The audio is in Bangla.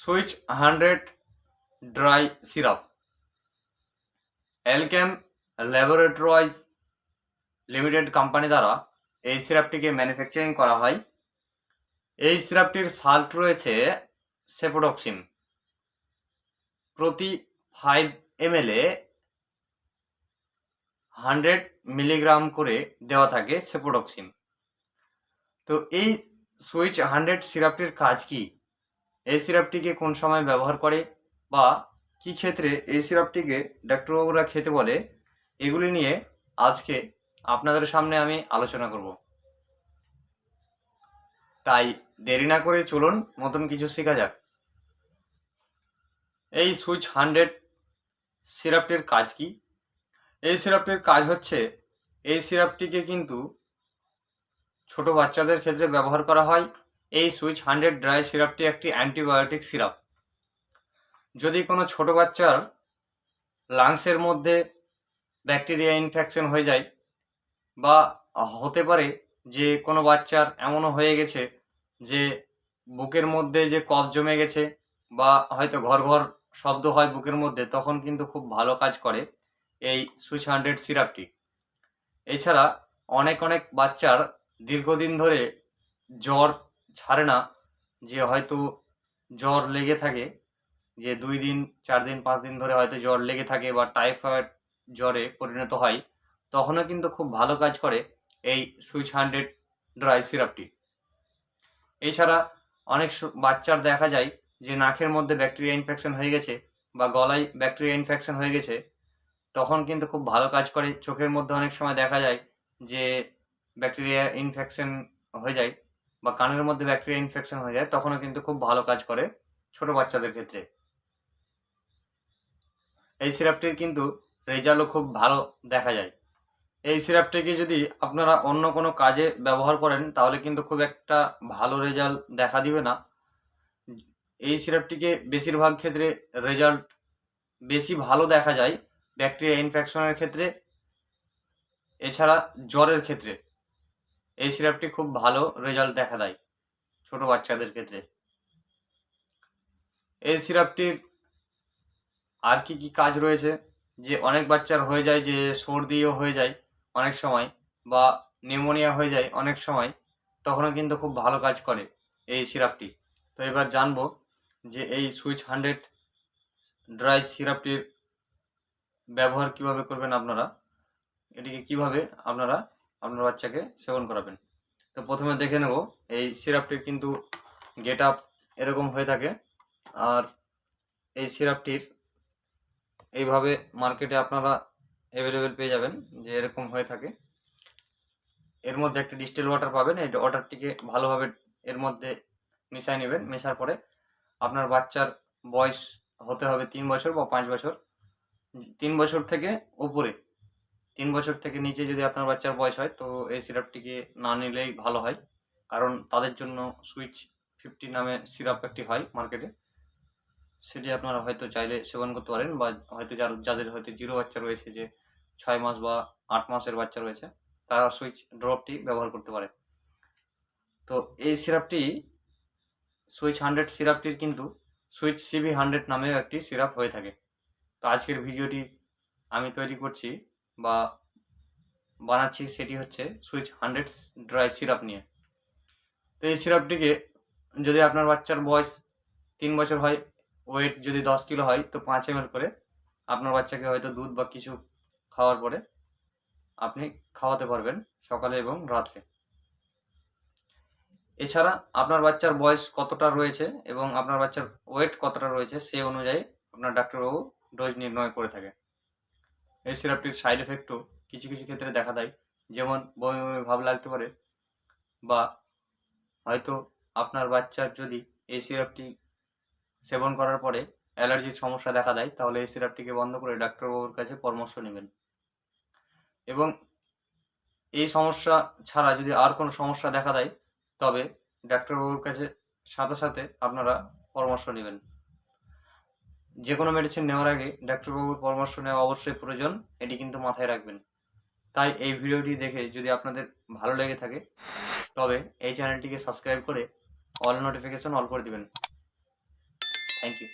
Switch hundred dry syrup. Alkem laboratories limited company দ্বারা এই সিরাপটিকে ম্যানুফ্যাকচারিং করা হয়। এই সিরাপটির সাল্ট রয়েছে সেপোডক্সিন। প্রতি ফাইভ এম এ হান্ড্রেড মিলিগ্রাম করে দেওয়া থাকে সেপোডক্সিন। তো এই সুইচ হান্ড্রেড সিরাপটির কাজ কি? এই সিরাপটিকে কোন সময় ব্যবহার করে বা কি ক্ষেত্রে এই সিরাপটিকে ডাক্তারবাবুরা খেতে বলে, এগুলি নিয়ে আজকে আপনাদের সামনে আমি আলোচনা করব। তাই দেরি না করে চলুন, নতুন কিছু শেখা যাক। এই সুইচ হান্ড্রেড সিরাপটির কাজ কি? এই সিরাপটির কাজ হচ্ছে এই সিরাপটিকে কিন্তু ছোট বাচ্চাদের ক্ষেত্রে ব্যবহার করা হয়। এই সুইচ হান্ড্রেড ড্রাই সিরাপটি একটি অ্যান্টিবায়োটিক সিরাপ। যদি কোনো ছোট বাচ্চার লাংসের মধ্যে ব্যাকটেরিয়া ইনফেকশন হয়ে যায় বা হতে পারে যে কোনো বাচ্চার এমনও হয়ে গেছে যে বুকের মধ্যে যে কফ জমে গেছে বা হয়তো ঘর ঘর শব্দ হয় বুকের মধ্যে, তখন কিন্তু খুব ভালো কাজ করে এই সুইচ হান্ড্রেড সিরাপটি। এছাড়া অনেক অনেক বাচ্চার দীর্ঘদিন ধরে জ্বর ছাড়ে না যে হয়তো জ্বর লেগে থাকে, যে দুই দিন, চার দিন, পাঁচ দিন ধরে হয়তো জ্বর লেগে থাকে বা টাইফয়েড জ্বরে পরিণত হয়, তখনও কিন্তু খুব ভালো কাজ করে এই সুইচ হান্ড্রেড ড্রাই সিরাপটি। এছাড়া অনেক বাচ্চার দেখা যায় যে নাকের মধ্যে ব্যাকটেরিয়া ইনফেকশন হয়ে গেছে বা গলায় ব্যাকটেরিয়া ইনফেকশন হয়ে গেছে, তখন কিন্তু খুব ভালো কাজ করে। চোখের মধ্যে অনেক সময় দেখা যায় যে ব্যাকটেরিয়া ইনফেকশন হয়ে যায়। বা কানের মধ্যে ব্যাকটেরিয়া ইনফেকশন হয়ে যায়, তখনও কিন্তু খুব ভালো কাজ করে ছোট বাচ্চাদের ক্ষেত্রে। এই সিরাপটির কিন্তু রেজাল্টও খুব ভালো দেখা যায়। এই সিরাপটিকে যদি আপনারা অন্য কোনো কাজে ব্যবহার করেন, তাহলে কিন্তু খুব একটা ভালো রেজাল্ট দেখা দিবে না। এই সিরাপটিকে বেশিরভাগ ক্ষেত্রে রেজাল্ট বেশি ভালো দেখা যায় ব্যাকটেরিয়া ইনফেকশনের ক্ষেত্রে, এছাড়া জ্বরের ক্ষেত্রে। এই সিরাপটি খুব ভালো রেজাল্ট দেখা দেয় ছোট বাচ্চাদের ক্ষেত্রে। এই সিরাপটির আর কি কি কাজ রয়েছে? যে অনেক বাচ্চার হয়ে যায় যে সর্দিও হয়ে যায় অনেক সময় বা নিউমোনিয়া হয়ে যায় অনেক সময়, তখনও কিন্তু খুব ভালো কাজ করে এই সিরাপটি। তো এবার জানব যে এই সুইচ হান্ড্রেড ড্রাই সিরাপটির ব্যবহার কীভাবে করবেন আপনারা? এটিকে কীভাবে আপনারা আপনার বাচ্চাকে সেবন করাবেন। তো প্রথমে দেখে নেব, এই সিরাপটির কিন্তু গেট আপ এরকম হয়ে থাকে। আর এই সিরাপটির এইভাবে মার্কেটে আপনারা অ্যাভেলেবেল পেয়ে যাবেন, যে এরকম হয়ে থাকে। এর মধ্যে একটা ডিস্টিল ওয়াটার পাবেন, এই ওয়াটারটিকে ভালোভাবে এর মধ্যে মিশাই নেবেন। মেশার পরে আপনার বাচ্চার বয়স হতে হবে তিন বছর বা পাঁচ বছর। তিন বছর থেকে উপরে তিন বছর থেকে নিচে যদি আপনার বাচ্চার বয়স হয়, তো এই সিরাপটিকে না নিলেই ভালো হয়। কারণ তাদের জন্য সুইচ ফিফটি নামে সিরাপ একটি হয় মার্কেটে। সেটি আপনারা হয়তো চাইলে সেবন করতে পারেন বা হয়তো যার, যাদের হয়তো জিরো বাচ্চা রয়েছে যে ছয় মাস বা আট মাসের বাচ্চা রয়েছে, তারা সুইচ ড্রপটি ব্যবহার করতে পারে। তো এই সিরাপটি, সুইচ হান্ড্রেড সিরাপটির কিন্তু সুইচ সিভি হান্ড্রেড নামেও একটি সিরাপ হয়ে থাকে। তো আজকের ভিডিওটি আমি তৈরি করছি বা বানাচ্ছি সেটি হচ্ছে সুইচ হান্ড্রেড ড্রাই সিরাপ নিয়ে। তো এই সিরাপটিকে যদি আপনার বাচ্চার বয়স তিন বছর হয়, ওয়েট যদি দশ কিলো হয়, তো পাঁচ এম করে আপনার বাচ্চাকে হয়তো দুধ বা কিছু খাওয়ার পরে আপনি খাওয়াতে পারবেন সকালে এবং রাত্রে। এছাড়া আপনার বাচ্চার বয়স কতটা রয়েছে এবং আপনার বাচ্চার ওয়েট কতটা রয়েছে সে অনুযায়ী আপনার ডাক্তারবাবু ডোজ নির্ণয় করে থাকে এই সিরাপটির সাইড এফেক্টও কিছু কিছু ক্ষেত্রে দেখা দেয়। যেমন বমি বমি ভাব লাগতে পারে বা হয়তো আপনার বাচ্চার যদি এই সিরাপটি সেবন করার পরে অ্যালার্জির সমস্যা দেখা দেয়, তাহলে এই সিরাপটিকে বন্ধ করে ডাক্তারবাবুর কাছে পরামর্শ নেবেন। এবং এই সমস্যা ছাড়া যদি আর কোনো সমস্যা দেখা দেয়, তবে ডাক্তারবাবুর কাছে সাথে সাথে আপনারা পরামর্শ নেবেন। যে কোনো মেডিসিন নেওয়ার আগে ডাক্তারবাবুর পরামর্শ নেওয়া অবশ্যই প্রয়োজন, এটি কিন্তু মাথায় রাখবেন। তাই এই ভিডিওটি দেখে যদি আপনাদের ভালো লেগে থাকে, তবে এই চ্যানেলটিকে সাবস্ক্রাইব করে অল নোটিফিকেশন অল করে দিবেন। Thank you